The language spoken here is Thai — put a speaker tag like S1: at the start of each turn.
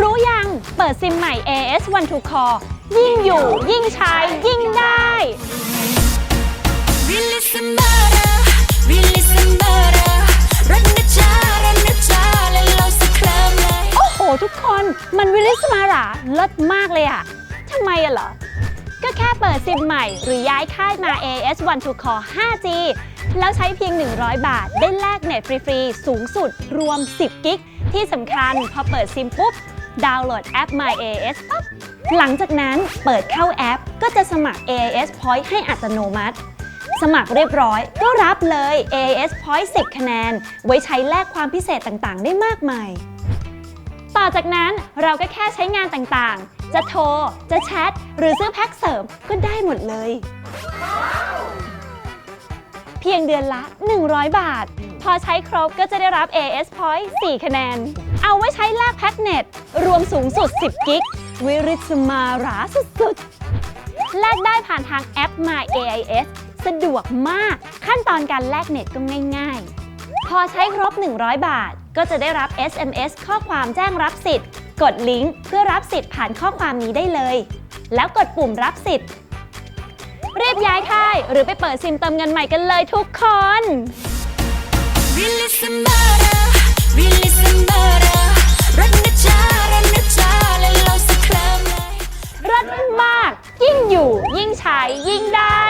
S1: รู้ยังเปิดซิมใหม่ AS One to Call ยิ่งอยู่ ยิ่งใช้ ยิ่งได้
S2: Release Sambara, release Sambara. Run the jar, run the jar, let loose the clam like.
S1: โอ้โห ทุกคนมันวิลิสมาราเลิศมากเลยอะทำไมอะเหรอ ก็แค่เปิดซิมใหม่หรือย้ายค่ายมา AS One to Call 5G แล้วใช้เพียง 100 บาท ได้แลกเน็ตฟรี ๆ สูงสุดรวม 10 กิก ที่สำคัญพอเปิดซิมปุ๊บ ดาวน์โหลดแอป My AS ปั๊บหลังจากนั้นเปิดเข้าแอป ก็จะสมัคร AS Point ให้อัตโนมัติ สมัครเรียบร้อยก็รับเลย AS Point 10 คะแนน ไว้ใช้แลกความพิเศษต่างๆ ได้มากมาย ต่อจากนั้นเราก็แค่ใช้งานต่างๆ จะโทร จะแชท หรือซื้อแพ็คเสริมก็ได้หมดเลย เพียงเดือนละ 100 บาท พอใช้ครบก็จะได้รับ AS Point 4 คะแนน เอาไว้ใช้แลกแพ็คเน็ต รวมสูงสุด 10 กิก วิริสมาราสุดๆ แลกได้ผ่านทางแอป My AIS สะดวกมากขั้นตอนการแลกเน็ตก็ง่ายๆ พอใช้ครบ 100 บาท ก็จะได้รับ SMS ข้อความแจ้งรับสิทธิ์ กดลิงก์เพื่อรับสิทธิ์ผ่านข้อความนี้ได้เลย แล้วกดปุ่มรับสิทธิ์รีบย้ายค่าย หรือไปเปิดซิมเติมเงินใหม่กันเลยทุกคน
S2: ยู่ยิ่งใช้ยิ่งได้